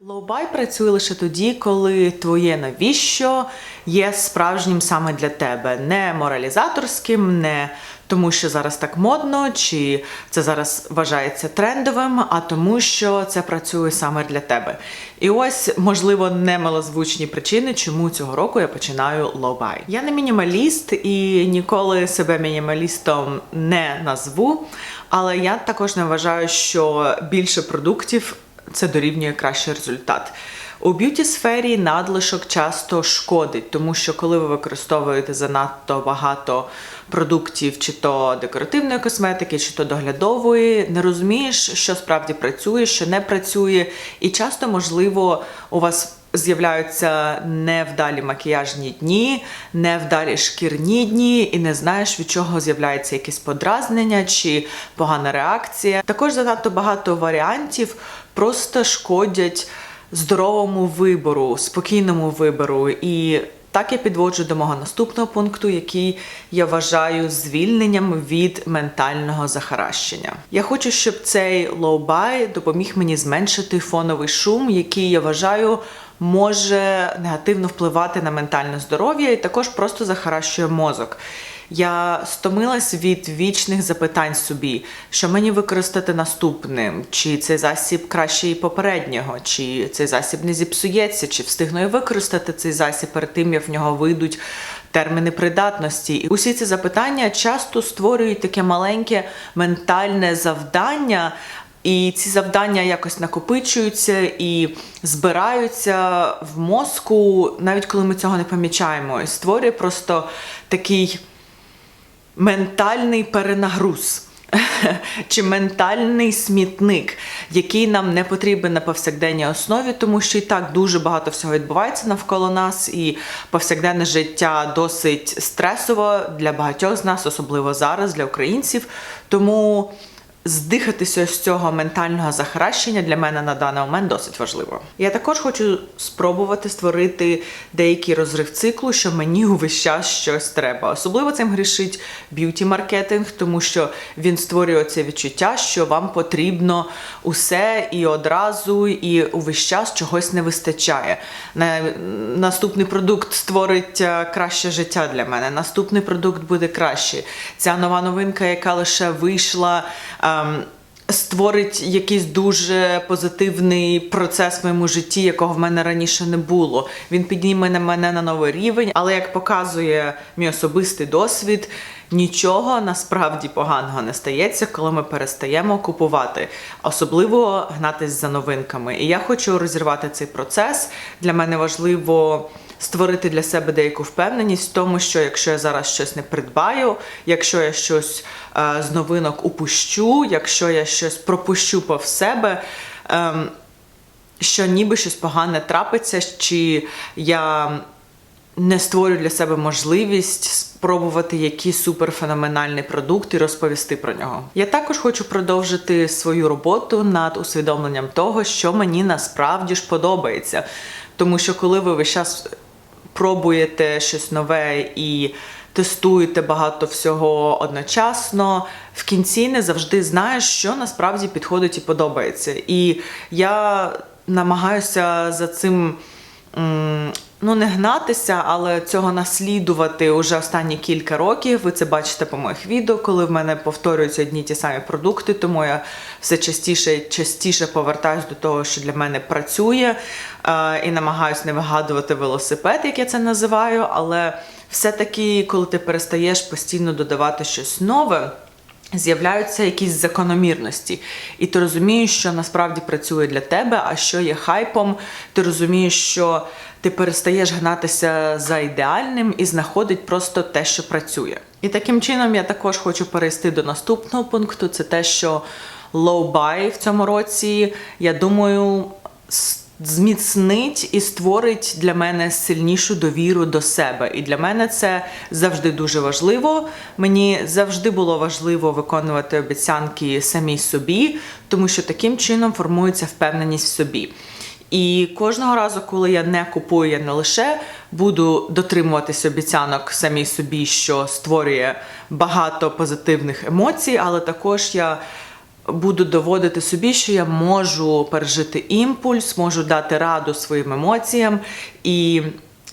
Лоубай працює лише тоді, коли твоє навіщо є справжнім саме для тебе, не моралізаторським, не тому, що зараз так модно, чи це зараз вважається трендовим, а тому, що це працює саме для тебе. І ось, можливо, немалозвучні причини, чому цього року я починаю лоубай. Я не мінімаліст і ніколи себе мінімалістом не назву, але я також не вважаю, що більше продуктів це дорівнює кращий результат. У б'юті сфері надлишок часто шкодить, тому що коли ви використовуєте занадто багато продуктів, чи то декоративної косметики, чи то доглядової, не розумієш, що справді працює, що не працює, і часто, можливо, у вас з'являються невдалі макіяжні дні, невдалі шкірні дні, і не знаєш, від чого з'являється якесь подразнення чи погана реакція. Також занадто багато варіантів просто шкодять здоровому вибору, спокійному вибору. І так я підводжу до мого наступного пункту, який я вважаю звільненням від ментального захаращення. Я хочу, щоб цей лоу-бай допоміг мені зменшити фоновий шум, який я вважаю може негативно впливати на ментальне здоров'я і також просто захаращує мозок. Я стомилась від вічних запитань собі, що мені використати наступним, чи цей засіб краще і попереднього, чи цей засіб не зіпсується, чи встигну я використати цей засіб перед тим, як в нього вийдуть терміни придатності. І усі ці запитання часто створюють таке маленьке ментальне завдання. І ці завдання якось накопичуються і збираються в мозку, навіть коли ми цього не помічаємо. І створює просто такий ментальний перенагруз. Чи ментальний смітник, який нам не потрібен на повсякденній основі, тому що і так дуже багато всього відбувається навколо нас, і повсякденне життя досить стресово для багатьох з нас, особливо зараз, для українців. Тому здихатися з цього ментального захаращення для мене на даний момент досить важливо. Я також хочу спробувати створити деякий розрив циклу, що мені увесь час щось треба. Особливо цим грішить б'юті-маркетинг, тому що він створює це відчуття, що вам потрібно усе і одразу, і увесь час чогось не вистачає. Наступний продукт створить е, краще життя для мене. Наступний продукт буде краще. Ця нова новинка, яка лише вийшла. Ем, Створить якийсь дуже позитивний процес в моєму житті, якого в мене раніше не було. Він підніме на мене на новий рівень, але як показує мій особистий досвід, нічого насправді поганого не стається, коли ми перестаємо купувати, особливо гнатись за новинками. І я хочу розірвати цей процес. Для мене важливо створити для себе деяку впевненість в тому, що якщо я зараз щось не придбаю, якщо я щось е, з новинок упущу, якщо я щось пропущу повз себе. ем, що ніби щось погане трапиться, чи я не створю для себе можливість спробувати якийсь суперфеноменальний продукт і розповісти про нього. Я також хочу продовжити свою роботу над усвідомленням того, що мені насправді ж подобається. Тому що коли ви весь час пробуєте щось нове і тестуєте багато всього одночасно, в кінці не завжди знаєш, що насправді підходить і подобається. І я намагаюся за цим. Ну, не гнатися, але цього наслідувати уже останні кілька років. Ви це бачите по моїх відео, коли в мене повторюються одні ті самі продукти, тому я все частіше і частіше повертаюсь до того, що для мене працює, е, і намагаюся не вигадувати велосипед, як я це називаю. Але все-таки, коли ти перестаєш постійно додавати щось нове. З'являються якісь закономірності, і ти розумієш, що насправді працює для тебе, а що є хайпом. Ти розумієш, що ти перестаєш гнатися за ідеальним і знаходить просто те, що працює. І таким чином я також хочу перейти до наступного пункту: це те, що low buy в цьому році, я думаю, зміцнить і створить для мене сильнішу довіру до себе. І для мене це завжди дуже важливо. Мені завжди було важливо виконувати обіцянки самій собі, тому що таким чином формується впевненість в собі. І кожного разу, коли я не купую, я не лише буду дотримуватися обіцянок самій собі, що створює багато позитивних емоцій, але також я буду доводити собі, що я можу пережити імпульс, можу дати раду своїм емоціям і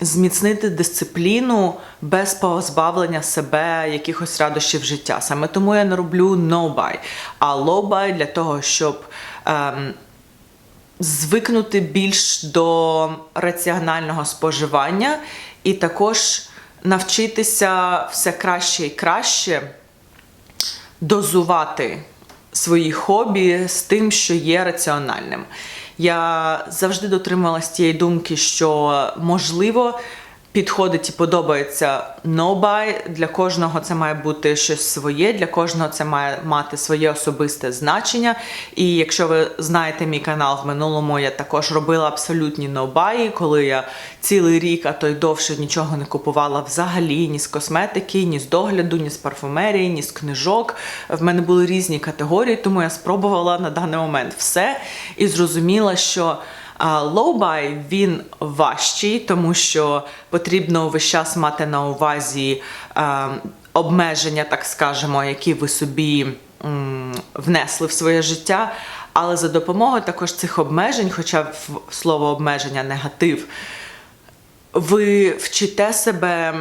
зміцнити дисципліну без позбавлення себе якихось радощів життя. Саме тому я не роблю no-buy, а low-buy для того, щоб. Ем, звикнути більш до раціонального споживання і також навчитися все краще і краще дозувати свої хобі з тим, що є раціональним. Я завжди дотрималась тієї думки, що можливо підходить і подобається buy. Для кожного це має бути щось своє, для кожного це має мати своє особисте значення. І якщо ви знаєте мій канал в минулому, я також робила абсолютні buy, коли я цілий рік, а то й довше нічого не купувала взагалі ні з косметики, ні з догляду, ні з парфумерії, ні з книжок. В мене були різні категорії, тому я спробувала на даний момент все і зрозуміла, що. Лоу-бай він важчий, тому що потрібно весь час мати на увазі е, обмеження, так скажемо, які ви собі внесли в своє життя. Але за допомогою також цих обмежень, хоча слово обмеження негатив, ви вчите себе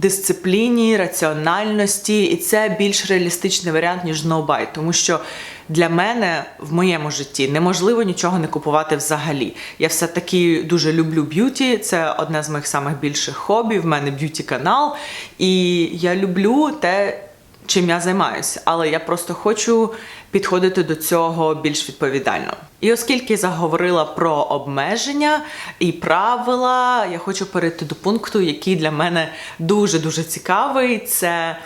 дисципліні, раціональності, і це більш реалістичний варіант, ніж no-buy. Тому що для мене в моєму житті неможливо нічого не купувати взагалі. Я все-таки дуже люблю б'юті, це одне з моїх самих більших хобі. В мене б'юті канал, і я люблю те. Чим я займаюся, але я просто хочу підходити до цього більш відповідально. І оскільки заговорила про обмеження і правила, я хочу перейти до пункту, який для мене дуже дуже цікавий. Це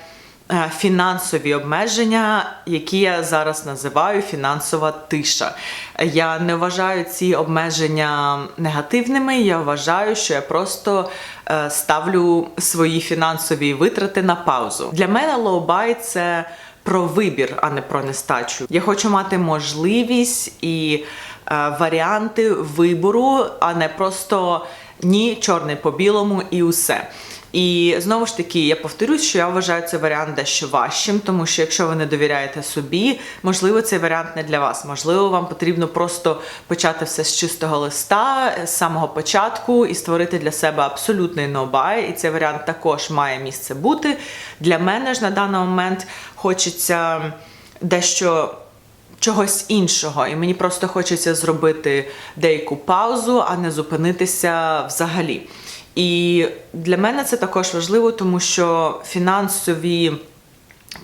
фінансові обмеження, які я зараз називаю фінансова тиша. Я не вважаю ці обмеження негативними. Я вважаю, що я просто е, ставлю свої фінансові витрати на паузу. Для мене лоубай це про вибір, а не про нестачу. Я хочу мати можливість і е, варіанти вибору, а не просто ні, чорний по білому і усе. І знову ж таки, я повторюсь, що я вважаю цей варіант дещо важчим, тому що якщо ви не довіряєте собі, можливо, цей варіант не для вас. Можливо, вам потрібно просто почати все з чистого листа, з самого початку і створити для себе абсолютний ноубай. І цей варіант також має місце бути. Для мене ж на даний момент хочеться дещо. Чогось іншого, і мені просто хочеться зробити деяку паузу, а не зупинитися взагалі. І для мене це також важливо, тому що фінансові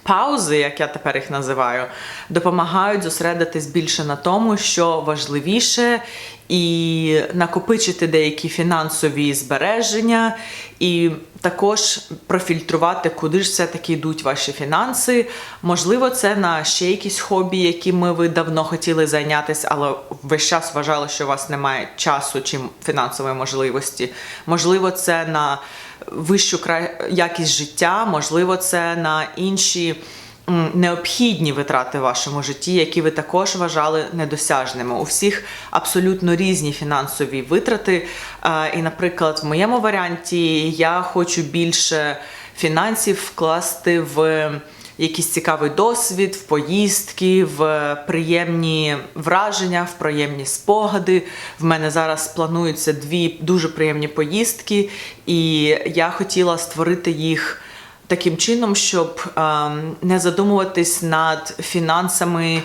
паузи, як я тепер їх називаю, допомагають зосередитись більше на тому, що важливіше, і накопичити деякі фінансові збереження, і також профільтрувати, куди ж все-таки йдуть ваші фінанси. Можливо, це на ще якісь хобі, якими ви давно хотіли зайнятися, але весь час вважали, що у вас немає часу чи фінансової можливості. Можливо, це на вищу якість життя, можливо, це на інші необхідні витрати в вашому житті, які ви також вважали недосяжними. У всіх абсолютно різні фінансові витрати. І, наприклад, в моєму варіанті я хочу більше фінансів вкласти в. Якийсь цікавий досвід, в поїздки, в приємні враження, в приємні спогади. В мене зараз плануються дві дуже приємні поїздки, і я хотіла створити їх таким чином, щоб ем, не задумуватись над фінансами.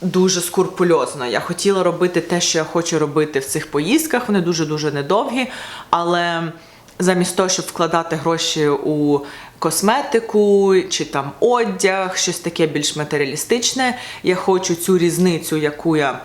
Дуже скурпульозно. Я хотіла робити те, що я хочу робити в цих поїздках. Вони дуже-дуже недовгі. Але замість того, щоб вкладати гроші у косметику чи там одяг, щось таке більш матеріалістичне, я хочу цю різницю, яку я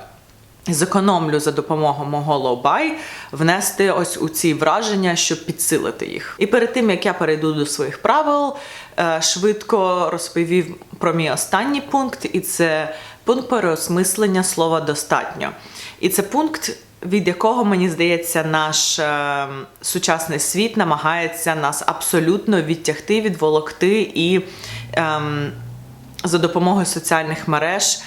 Зекономлю за допомогою мого лоу-бай внести ось у ці враження, щоб підсилити їх. І перед тим як я перейду до своїх правил, е, швидко розповів про мій останній пункт, і це пункт переосмислення слова достатньо. І це пункт, від якого мені здається, наш е, сучасний світ намагається нас абсолютно відтягти, відволокти і е, за допомогою соціальних мереж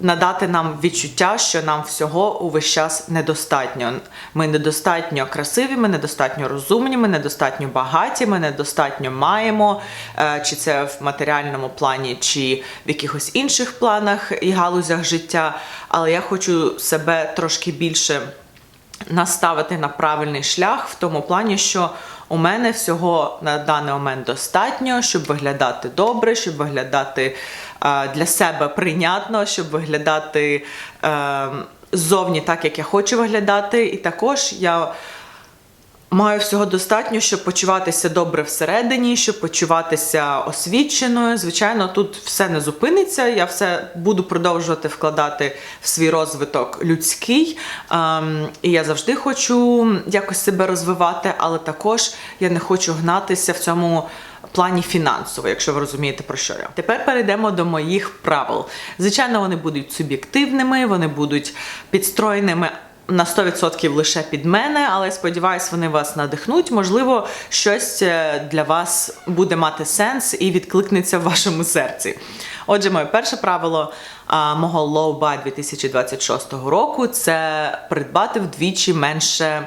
надати нам відчуття, що нам всього увесь час недостатньо. Ми недостатньо красиві, ми недостатньо розумні, ми недостатньо багаті, ми недостатньо маємо, е, чи це в матеріальному плані, чи в якихось інших планах і галузях життя. Але я хочу себе трошки більше наставити на правильний шлях в тому плані, що у мене всього на даний момент достатньо, щоб виглядати добре, щоб виглядати для себе прийнятно, щоб виглядати зовні ззовні так, як я хочу виглядати. І також я Маю всього достатньо, щоб почуватися добре всередині, щоб почуватися освіченою. Звичайно, тут все не зупиниться. Я все буду продовжувати вкладати в свій розвиток людський. Ем, і я завжди хочу якось себе розвивати, але також я не хочу гнатися в цьому. Плані фінансово, якщо ви розумієте про що я. Тепер перейдемо до моїх правил. Звичайно, вони будуть суб'єктивними, вони будуть підстроєними на 100% лише під мене, але сподіваюсь, вони вас надихнуть. Можливо, щось е, для вас буде мати сенс і відкликнеться в вашому серці. Отже, моє перше правило а, мого buy 2026 року це придбати вдвічі менше.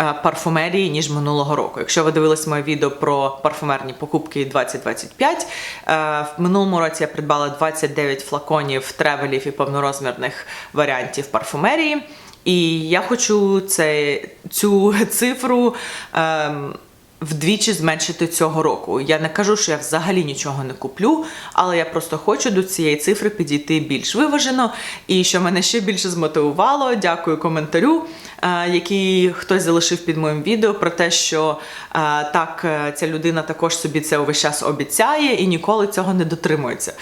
Е, Парфумерії ніж минулого року. Якщо ви дивились моє відео про парфумерні покупки 2025, е, в минулому році я придбала 29 флаконів тревелів і повнорозмірних варіантів парфумерії. І я хочу це, цю цифру ем, вдвічі зменшити цього року. Я не кажу, що я взагалі нічого не куплю, але я просто хочу до цієї цифри підійти більш виважено. І що мене ще більше змотивувало, дякую коментарю, е, який хтось залишив під моїм відео про те, що е, так е, ця людина також собі це увесь час обіцяє і ніколи цього не дотримується.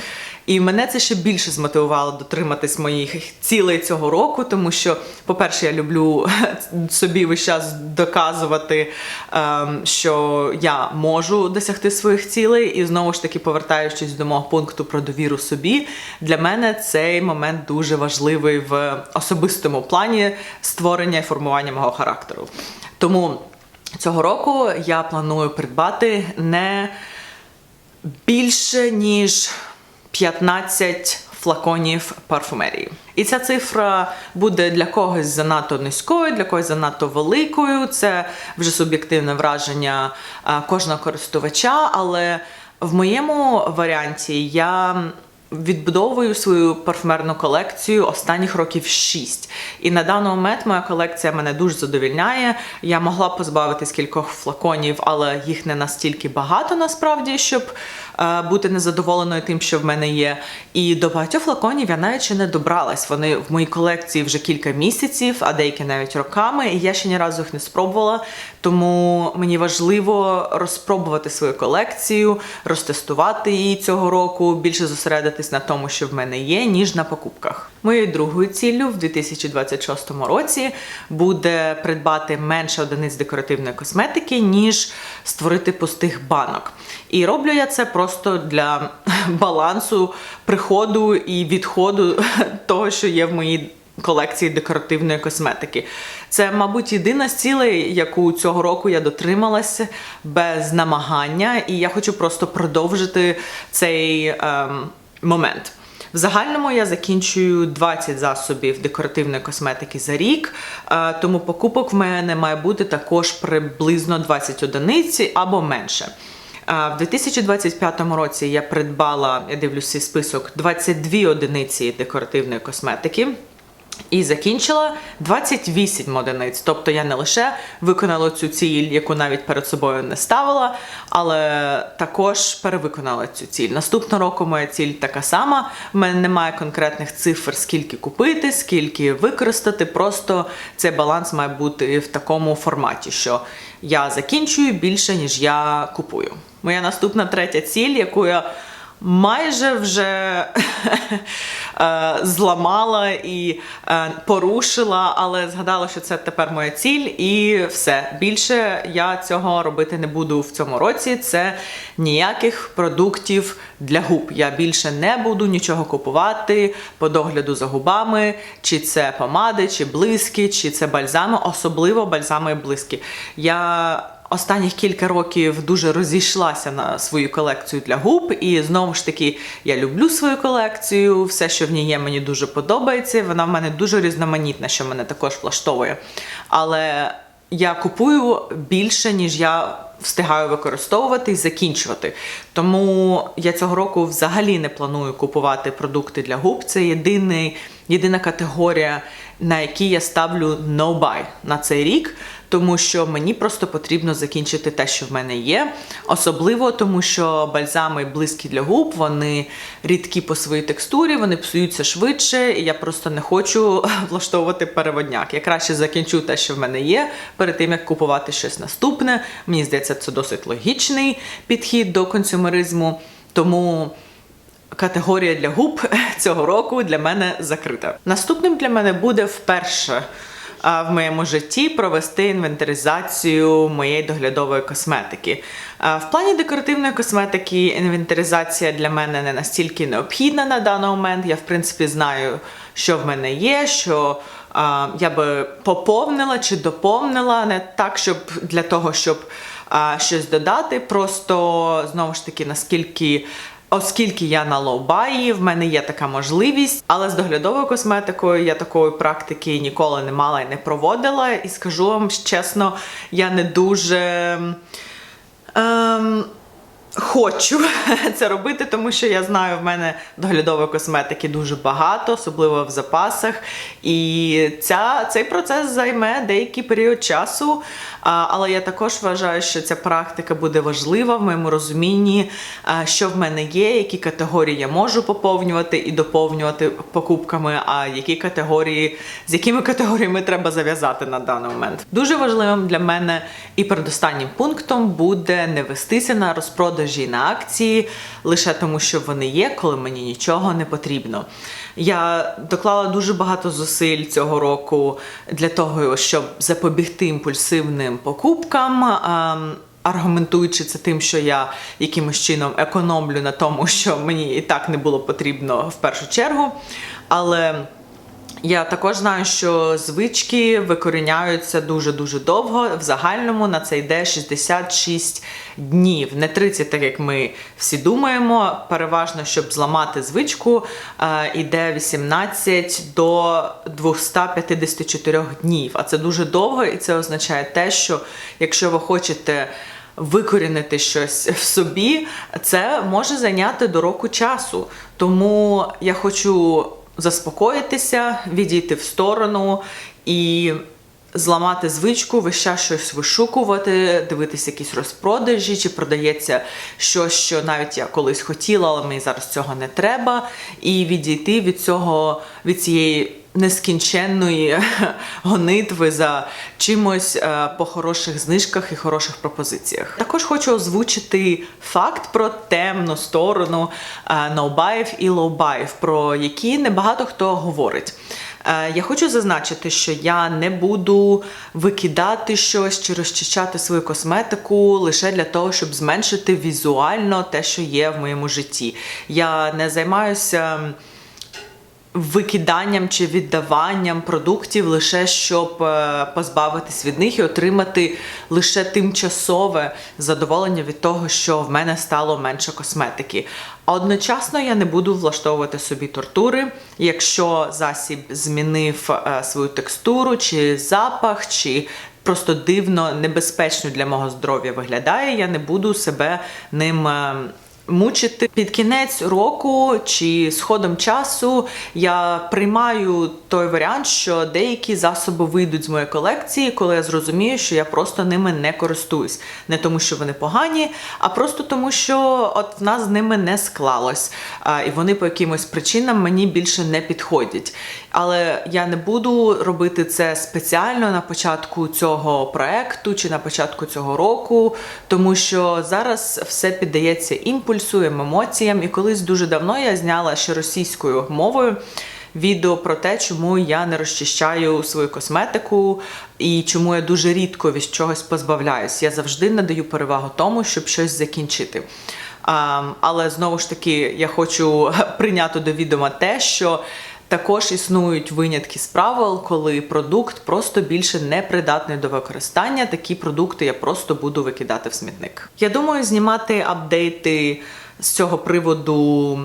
І мене це ще більше змотивувало дотриматись моїх цілей цього року, тому що, по-перше, я люблю собі весь час доказувати, ем, що я можу досягти своїх цілей, і знову ж таки, повертаючись до мого пункту про довіру собі, для мене цей момент дуже важливий в особистому плані створення і формування мого характеру. Тому цього року я планую придбати не більше ніж 15 флаконів парфумерії. І ця цифра буде для когось занадто низькою, для когось занадто великою. Це вже суб'єктивне враження кожного користувача. Але в моєму варіанті я відбудовую свою парфумерну колекцію останніх років 6. І на даний момент моя колекція мене дуже задовільняє. Я могла позбавитись кількох флаконів, але їх не настільки багато насправді, щоб бути незадоволеною тим, що в мене є. І до багатьох флаконів я навіть ще не добралась. Вони в моїй колекції вже кілька місяців, а деякі навіть роками. І я ще ні разу їх не спробувала. Тому мені важливо розпробувати свою колекцію, розтестувати її цього року, більше зосередитись на тому, що в мене є, ніж на покупках. Моєю другою ціллю в 2026 році буде придбати менше одиниць декоративної косметики, ніж створити пустих банок. І роблю я це просто для балансу приходу і відходу того, що є в моїй колекції декоративної косметики. Це, мабуть, єдина з цілей, яку цього року я дотрималася без намагання, і я хочу просто продовжити цей ем, момент. В загальному я закінчую 20 засобів декоративної косметики за рік, е, тому покупок в мене має бути також приблизно 20 одиниць або менше. Е, В 2025 році я придбала, я дивлюся список, 22 одиниці декоративної косметики. І закінчила 28 одиниць. Тобто я не лише виконала цю ціль, яку навіть перед собою не ставила, але також перевиконала цю ціль. Наступного року моя ціль така сама. У мене немає конкретних цифр, скільки купити, скільки використати. Просто цей баланс має бути в такому форматі, що я закінчую більше, ніж я купую. Моя наступна третя ціль, яку я майже вже е, зламала і е, порушила, але згадала, що це тепер моя ціль, і все. Більше я цього робити не буду в цьому році. Це ніяких продуктів для губ. Я більше не буду нічого купувати по догляду за губами, чи це помади, чи блиски, чи це бальзами, особливо бальзами і блиски. Я останніх кілька років дуже розійшлася на свою колекцію для губ, і знову ж таки я люблю свою колекцію. Все, що в ній є, мені дуже подобається. Вона в мене дуже різноманітна, що мене також влаштовує. Але я купую більше, ніж я встигаю використовувати і закінчувати. Тому я цього року взагалі не планую купувати продукти для губ. Це єдиний, єдина категорія, на якій я ставлю no buy на цей рік. Тому що мені просто потрібно закінчити те, що в мене є. Особливо тому, що бальзами близькі для губ, вони рідкі по своїй текстурі, вони псуються швидше, і я просто не хочу влаштовувати переводняк. Я краще закінчу те, що в мене є, перед тим як купувати щось наступне. Мені здається, це досить логічний підхід до консюмеризму. Тому категорія для губ цього року для мене закрита. Наступним для мене буде вперше в моєму житті провести інвентаризацію моєї доглядової косметики. В плані декоративної косметики інвентаризація для мене не настільки необхідна на даний момент. Я, в принципі, знаю, що в мене є, що я би поповнила чи доповнила, не так, щоб для того, щоб щось додати. Просто знову ж таки, наскільки. Оскільки я на лоу-баї, в мене є така можливість, але з доглядовою косметикою я такої практики ніколи не мала і не проводила. І скажу вам чесно, я не дуже. Ем, Хочу це робити, тому що я знаю, в мене доглядової косметики дуже багато, особливо в запасах. І ця, цей процес займе деякий період часу. Але я також вважаю, що ця практика буде важлива в моєму розумінні, що в мене є, які категорії я можу поповнювати і доповнювати покупками, а які категорії, з якими категоріями треба зав'язати на даний момент. Дуже важливим для мене і передостаннім пунктом буде не вестися на розпродажі на акції лише тому, що вони є, коли мені нічого не потрібно. Я доклала дуже багато зусиль цього року для того, щоб запобігти імпульсивним покупкам. Аргументуючи це тим, що я якимось чином економлю на тому, що мені і так не було потрібно в першу чергу. Але я також знаю, що звички викоріняються дуже-дуже довго. В загальному на це йде 66 днів, не 30, так як ми всі думаємо. Переважно, щоб зламати звичку, е, йде 18 до 254 днів. А це дуже довго, і це означає те, що якщо ви хочете. Викорінити щось в собі, це може зайняти до року часу. Тому я хочу заспокоїтися, відійти в сторону і зламати звичку, весь час щось вишукувати, дивитися якісь розпродажі, чи продається щось, що навіть я колись хотіла, але мені зараз цього не треба. І відійти від цього, від цієї. Нескінченної гонитви за чимось е, по хороших знижках і хороших пропозиціях. Також хочу озвучити факт про темну сторону е, ноубаїв і лоубаїв, про які небагато хто говорить. Е, Я хочу зазначити, що я не буду викидати щось чи розчищати свою косметику лише для того, щоб зменшити візуально те, що є в моєму житті. Я не займаюся викиданням чи віддаванням продуктів лише щоб е, позбавитись від них і отримати лише тимчасове задоволення від того, що в мене стало менше косметики. А одночасно я не буду влаштовувати собі тортури, якщо засіб змінив е, свою текстуру чи запах, чи просто дивно небезпечно для мого здоров'я виглядає, я не буду себе ним. Мучити під кінець року чи з ходом часу я приймаю той варіант, що деякі засоби вийдуть з моєї колекції, коли я зрозумію, що я просто ними не користуюсь. Не тому, що вони погані, а просто тому, що от в нас з ними не склалось. І вони по якимось причинам мені більше не підходять. Але я не буду робити це спеціально на початку цього проекту чи на початку цього року, тому що зараз все піддається імпульсу, емоціям. І колись дуже давно я зняла ще російською мовою. Відео про те, чому я не розчищаю свою косметику і чому я дуже рідко від чогось позбавляюсь. Я завжди надаю перевагу тому, щоб щось закінчити. А, але знову ж таки, я хочу прийняти до відома те, що Також існують винятки з правил, коли продукт просто більше не придатний до використання. Такі продукти я просто буду викидати в смітник. Я думаю, знімати апдейти з цього приводу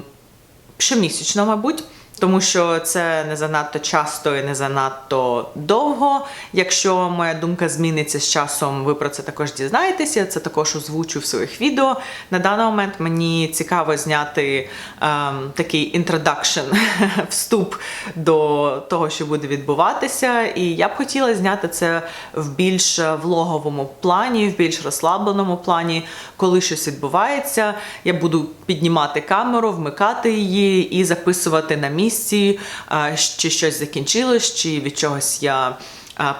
щомісячно, мабуть. Тому що це не занадто часто і не занадто довго. Якщо моя думка зміниться з часом, ви про це також дізнаєтеся. Це також озвучу в своїх відео. На даний момент мені цікаво зняти ем, такий інтродакшн, вступ до того, що буде відбуватися. І я б хотіла зняти це в більш влоговому плані, в більш розслабленому плані, коли щось відбувається. Я буду піднімати камеру, вмикати її і записувати на місці, а, чи щось закінчилось, чи від чогось я.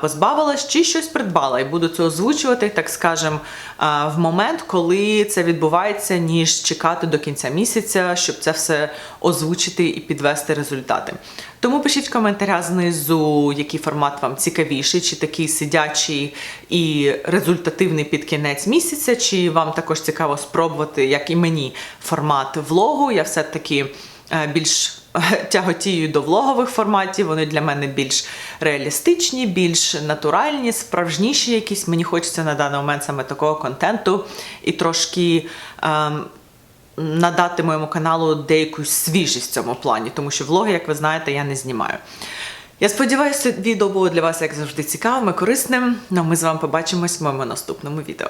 Позбавилась чи щось придбала, і буду це озвучувати, так скажем, в момент, коли це відбувається, ніж чекати до кінця місяця, щоб це все озвучити і підвести результати. Тому пишіть в коментарях знизу, який формат вам цікавіший, чи такий сидячий і результативний під кінець місяця, чи вам також цікаво спробувати, як і мені, формат влогу. Я все-таки е, більш тяготію до влогових форматів. Вони для мене більш реалістичні, більш натуральні, справжніші якісь. Мені хочеться на даний момент саме такого контенту і трошки. ем, Надати моєму каналу деяку свіжість в цьому плані, тому що влоги, як ви знаєте, я не знімаю. Я сподіваюся, відео було для вас, як завжди, цікавим і корисним. Ну ми з вами побачимось в моєму наступному відео.